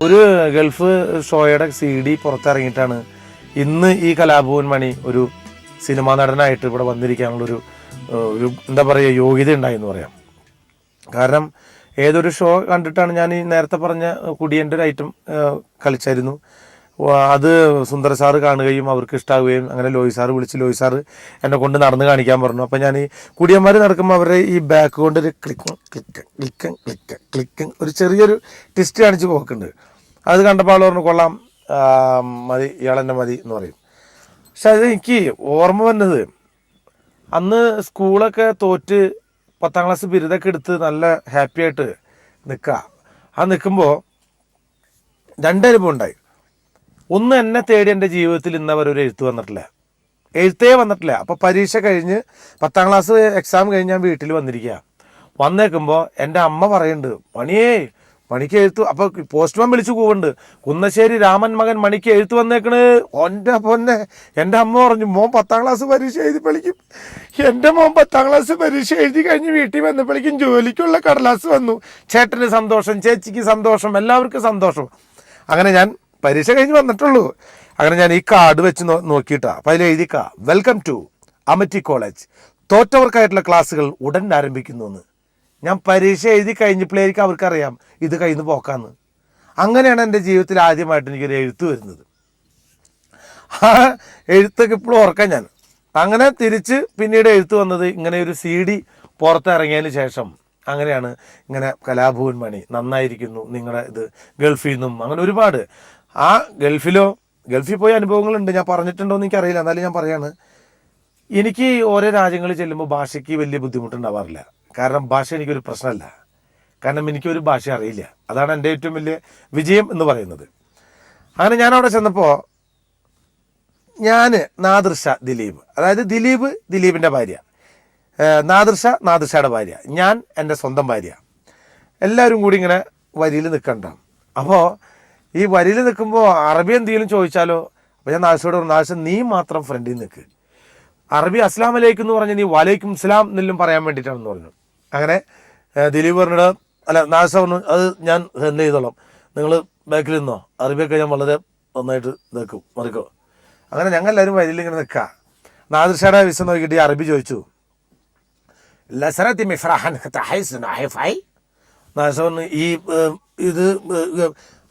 ഒരു ഗൾഫ് ഷോയുടെ C D പുറത്തിറങ്ങിയിട്ടാണ് ഇന്ന് ഈ കലാഭവൻ മണി ഒരു സിനിമാ നടനായിട്ട് ഇവിടെ വന്നിരിക്കാനുള്ളൊരു ഏഹ്, ഒരു എന്താ പറയുക യോഗ്യത ഉണ്ടായി എന്ന് പറയാം. കാരണം ഏതൊരു ഷോ കണ്ടിട്ടാണ് ഞാൻ ഈ നേരത്തെ പറഞ്ഞ കുടിയന്റെ ഒരു ഐറ്റം കളിച്ചായിരുന്നു. അത് സുന്ദര സാറ് കാണുകയും അവർക്ക് ഇഷ്ടാവുകയും അങ്ങനെ ലോയി സാറ് വിളിച്ച് ലോയി സാറ് എന്നെ കൊണ്ട് നടന്ന് കാണിക്കാൻ പറഞ്ഞു. അപ്പം ഞാൻ ഈ കുടിയന്മാർ നടക്കുമ്പോൾ അവരുടെ ഈ ബാക്ക് കൊണ്ട് ഒരു click click click click click ഒരു ചെറിയൊരു ട്വിസ്റ്റ് കാണിച്ച് പോക്കുണ്ട്. അത് കണ്ടപ്പോൾ ആൾ പറഞ്ഞു കൊള്ളാം. മതി. ഇയാളെന്നെ മതി എന്ന് പറയും. പക്ഷെ അത് എനിക്ക് ഓർമ്മ വന്നത് അന്ന് സ്കൂളൊക്കെ തോറ്റ് പത്താം ക്ലാസ് ബിരുദമൊക്കെ എടുത്ത് നല്ല ഹാപ്പി ആയിട്ട് നിൽക്കുക ആ നിൽക്കുമ്പോൾ രണ്ടനുഭവം ഉണ്ടായി. ഒന്ന് എന്നെ തേടി എന്റെ ജീവിതത്തിൽ ഇന്നവർ ഒരു എഴുത്ത് വന്നിട്ടില്ല. എഴുത്തേ വന്നിട്ടില്ല. അപ്പോൾ പരീക്ഷ കഴിഞ്ഞ് പത്താം ക്ലാസ് എക്സാം കഴിഞ്ഞ് ഞാൻ വീട്ടിൽ വന്നിരിക്കുക വന്നേക്കുമ്പോൾ എന്റെ അമ്മ പറയുന്നുണ്ട് മണിയേ മണിക്ക് എഴുത്ത് അപ്പോൾ പോസ്റ്റ്മാൻ വിളിച്ചു പോവുന്നുണ്ട് കുന്നശ്ശേരി രാമൻ മകൻ മണിക്ക് എഴുത്ത് വന്നേക്കണ്. എന്റെ പൊന്നെ എന്റെ അമ്മ പറഞ്ഞു മോൻ പത്താം ക്ലാസ് പരീക്ഷ എഴുതി പഠിക്കും എന്റെ മോൻ പത്താം ക്ലാസ് പരീക്ഷ എഴുതി കഴിഞ്ഞ് വീട്ടിൽ വന്നപ്പോഴേക്കും ജോലിക്കുള്ള കടലാസ് വന്നു. ചേട്ടന് സന്തോഷം ചേച്ചിക്ക് സന്തോഷം എല്ലാവർക്കും സന്തോഷം. അങ്ങനെ ഞാൻ പരീക്ഷ കഴിഞ്ഞ് വന്നിട്ടുള്ളൂ. അങ്ങനെ ഞാൻ ഈ കാർഡ് വെച്ച് നോക്കിയിട്ടാ. അപ്പം അതിൽ എഴുതിക്ക. വെൽക്കം ടു അമറ്റി കോളേജ് തോറ്റവർക്കായിട്ടുള്ള ക്ലാസ്സുകൾ ഉടൻ ആരംഭിക്കുന്നു എന്ന്. ഞാൻ പരീക്ഷ എഴുതി കഴിഞ്ഞപ്പോഴേക്കും അവർക്കറിയാം ഇത് നിന്ന് പോക്കാന്ന്. അങ്ങനെയാണ് എന്റെ ജീവിതത്തിൽ ആദ്യമായിട്ട് എനിക്കൊരു എഴുത്ത് വരുന്നത്. ആ എഴുത്തൊക്കെ ഇപ്പോഴും ഓർക്കാം ഞാൻ. അങ്ങനെ തിരിച്ച് പിന്നീട് എഴുത്ത് വന്നത് ഇങ്ങനെ ഒരു സി ഡി പുറത്തിറങ്ങിയതിന് ശേഷം. അങ്ങനെയാണ് ഇങ്ങനെ കലാഭവൻ മണി നന്നായിരിക്കുന്നു നിങ്ങളുടെ ഇത് ഗൾഫിൽ നിന്നും അങ്ങനെ ഒരുപാട് ആ ഗൾഫിലോ ഗൾഫിൽ പോയ അനുഭവങ്ങളുണ്ട്. ഞാൻ പറഞ്ഞിട്ടുണ്ടോ എന്ന് എനിക്കറിയില്ല. എന്നാലും ഞാൻ പറയാണ്. എനിക്ക് ഓരോ രാജ്യങ്ങളിൽ ചെല്ലുമ്പോൾ ഭാഷയ്ക്ക് വലിയ ബുദ്ധിമുട്ടുണ്ടാവാറില്ല. കാരണം ഭാഷ എനിക്കൊരു പ്രശ്നമല്ല. കാരണം എനിക്കൊരു ഭാഷ അറിയില്ല. അതാണ് എന്റെ ഏറ്റവും വലിയ വിജയം എന്ന് പറയുന്നത്. അങ്ങനെ ഞാൻ അവിടെ ചെന്നപ്പോൾ ഞാൻ നാദൃഷ ദിലീപ് അതായത് ദിലീപ് ദിലീപിന്റെ ഭാര്യ. നാദൃഷ നാദൃഷയുടെ ഭാര്യ. ഞാൻ എന്റെ സ്വന്തം ഭാര്യ. എല്ലാവരും കൂടി ഇങ്ങനെ വരിയിൽ നിൽക്കണ്ടാവും അപ്പോൾ ഈ വരിയിൽ നിൽക്കുമ്പോൾ അറബി എന്തെങ്കിലും ചോദിച്ചാലോ? അപ്പോൾ ഞാൻ നാസോട് പറഞ്ഞു നാസ് നീ മാത്രം ഫ്രണ്ടിൽ നിൽക്ക് അറബി അസ്ലാം അലൈക്കും എന്ന് പറഞ്ഞ് നീ വലൈക്കും ഇസ്ലാം എന്നെല്ലാം പറയാൻ വേണ്ടിയിട്ടാണെന്ന് പറഞ്ഞു. അങ്ങനെ ദിലീപ് പറഞ്ഞിട്ട് അല്ല നാദൃശ പറഞ്ഞു അത് ഞാൻ ഹാൻഡിൽ ചെയ്തോളാം. നിങ്ങൾ ബാക്കിൽ നിന്നോ? അറബിയൊക്കെ ഞാൻ വളരെ നന്നായിട്ട് നിൽക്കും മറിക്കോ. അങ്ങനെ ഞങ്ങൾ എല്ലാവരും വരിയിൽ ഇങ്ങനെ നിൽക്കുക നാദിർഷയുടെ വിസ നോക്കിയിട്ട് ഈ അറബി ചോദിച്ചു ലസറത്തി മിഫ്രാഹൻ നാദൃശ പറഞ്ഞു ഈ ഇത്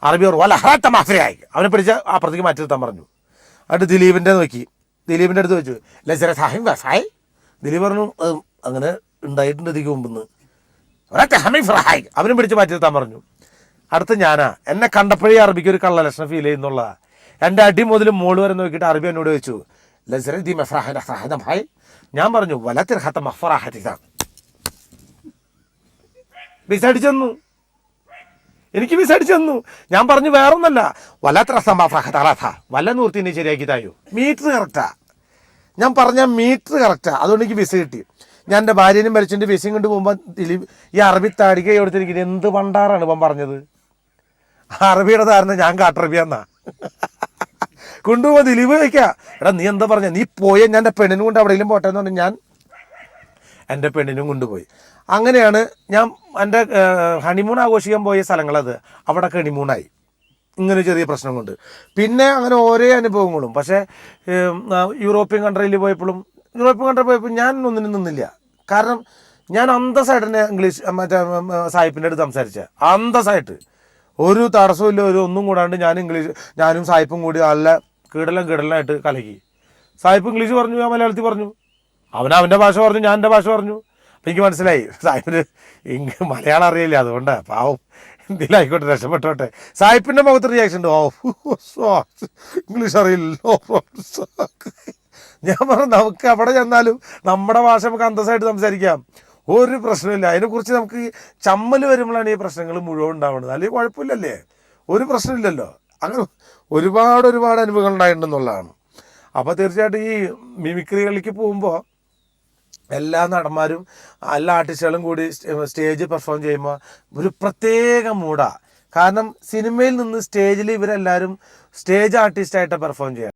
അറബി വല്ല ഹറാത്ത മാഫിയായി. അവനെ പിടിച്ച അപ്പുറത്തേക്ക് മാറ്റി നിർത്താൻ പറഞ്ഞു. എന്നിട്ട് ദിലീപിന്റെ നോക്കി. ദിലീപിന്റെ അടുത്ത് വെച്ചു ലസറ സാഹിം വസായി ദിലീപ് പറഞ്ഞു "ഏഹ്, അങ്ങനെ ഉണ്ടായിട്ടുണ്ട് ഇതിക്ക് മുമ്പെന്ന്. ഫ്രഹായി അവനും പിടിച്ച് മാറ്റി നിർത്താൻ പറഞ്ഞു. അടുത്ത് ഞാനാ. എന്നെ കണ്ടപ്പോഴേ അറബിക്ക് ഒരു കള്ള ലക്ഷണം ഫീൽ ചെയ്യുന്നുള്ള എന്റെ അടി മുതൽ മോൾ വരെ നോക്കിയിട്ട് അറബി എന്നോട് ചോദിച്ചു ലസറദി മഫ്രാഹന ഫഹദം ഹായ് ഞാൻ പറഞ്ഞു വലത്തിർഹത്ത ഹത്ത മഫറാഹത്തിത വിസ അടിച്ചെന്നു എനിക്ക് വിസ അടിച്ചെന്നു ഞാൻ പറഞ്ഞു വേറൊന്നല്ല. വല്ലാത്ര സംഭവ വല്ല നൂർത്തി നീ ശരിയാക്കി തായോ? മീറ്റർ കറക്റ്റാ ഞാൻ പറഞ്ഞ മീറ്റർ കറക്റ്റാ അതുകൊണ്ട് എനിക്ക് വിസ കിട്ടി. ഞാൻ എന്റെ ഭാര്യനും മരിച്ചിട്ട് വിസയും കൊണ്ട് പോകുമ്പോൾ ദിലീപ് ഈ അറബി താടിക എടുത്തിരിക്കുന്നത് എന്ത് പണ്ടാറാണ് ഇപ്പം പറഞ്ഞത്? അറബിയുടെ ധാരണ ഞാൻ കാട്ടറബിയാന്നാ കൊണ്ടുപോകുമ്പോൾ ദിലീപ് ചോദിക്കുക എടാ നീ എന്താ പറഞ്ഞ? നീ പോയ ഞാൻ എന്റെ പെണ്ണിനും കൊണ്ട് എവിടെയെങ്കിലും പോട്ടെ എന്ന് പറഞ്ഞ് ഞാൻ എന്റെ പെണ്ണിനും കൊണ്ടുപോയി. അങ്ങനെയാണ് ഞാൻ എന്റെ ഹണിമൂൺ ആഘോഷിക്കാൻ പോയ സ്ഥലങ്ങളത്. അവിടെ ഹണിമൂണായി ഇങ്ങനെ ചെറിയ പ്രശ്നം കൊണ്ട് പിന്നെ അങ്ങനെ ഓരോ അനുഭവങ്ങളും. പക്ഷേ യൂറോപ്യൻ കൺട്രിയിൽ പോയപ്പോഴും യൂറോപ്യൻ കൺട്രി പോയപ്പോൾ ഞാൻ ഒന്നിനും നിന്നില്ല. കാരണം ഞാൻ അന്തസ്സായിട്ട് ഇംഗ്ലീഷ് മറ്റേ സായിപ്പിന്റെ അടുത്ത് സംസാരിച്ച. അന്തസ്സായിട്ട്. ഒരു തടസ്സമില്ല ഒരു ഒന്നും കൂടാണ്ട് ഞാൻ ഇംഗ്ലീഷ് ഞാനും സായിപ്പും കൂടി നല്ല കീടലം കീടലായിട്ട് കലക്കി. സായിപ്പ് ഇംഗ്ലീഷ് പറഞ്ഞു ഞാൻ മലയാളത്തിൽ പറഞ്ഞു. അവൻ അവന്റെ ഭാഷ പറഞ്ഞു ഞാൻ എന്റെ ഭാഷ പറഞ്ഞു. അപ്പം എനിക്ക് മനസ്സിലായി. സാഹിബിന് ഇങ്ങ് മലയാളം അറിയില്ല? അതുകൊണ്ട് പാവം എന്തെങ്കിലും ആയിക്കോട്ടെ രക്ഷപ്പെട്ടോട്ടെ. സാഹിബിന്റെ മുഖത്ത് റിയാക്ഷൻ ഉണ്ട്. ഓ ഇംഗ്ലീഷ് അറിയില്ല ഞാൻ പറഞ്ഞു നമുക്ക് അവിടെ ചെന്നാലും നമ്മുടെ ഭാഷ നമുക്ക് അന്തസ്സായിട്ട് സംസാരിക്കാം. ഒരു പ്രശ്നമില്ല അതിനെക്കുറിച്ച് നമുക്ക് ചമ്മൽ വരുമ്പോഴാണ് ഈ പ്രശ്നങ്ങൾ മുഴുവൻ ഉണ്ടാവുന്നത്. അല്ലെങ്കിൽ കുഴപ്പമില്ലല്ലേ? ഒരു പ്രശ്നമില്ലല്ലോ. അങ്ങനെ ഒരുപാട് ഒരുപാട് അനുഭവങ്ങൾ ഉണ്ടായിട്ടുണ്ടെന്നുള്ളതാണ്. അപ്പോൾ തീർച്ചയായിട്ടും ഈ മിമിക്രികളിലേക്ക് പോകുമ്പോൾ എല്ലാ നടന്മാരും എല്ലാ ആർട്ടിസ്റ്റുകളും കൂടി സ്റ്റേ- സ്റ്റേജ് പെർഫോം ചെയ്യുമ്പോൾ ഒരു പ്രത്യേക മൂഡാണ് കാരണം സിനിമയിൽ നിന്ന് സ്റ്റേജിൽ ഇവരെല്ലാവരും സ്റ്റേജ് ആർട്ടിസ്റ്റായിട്ട് പെർഫോം ചെയ്യണം.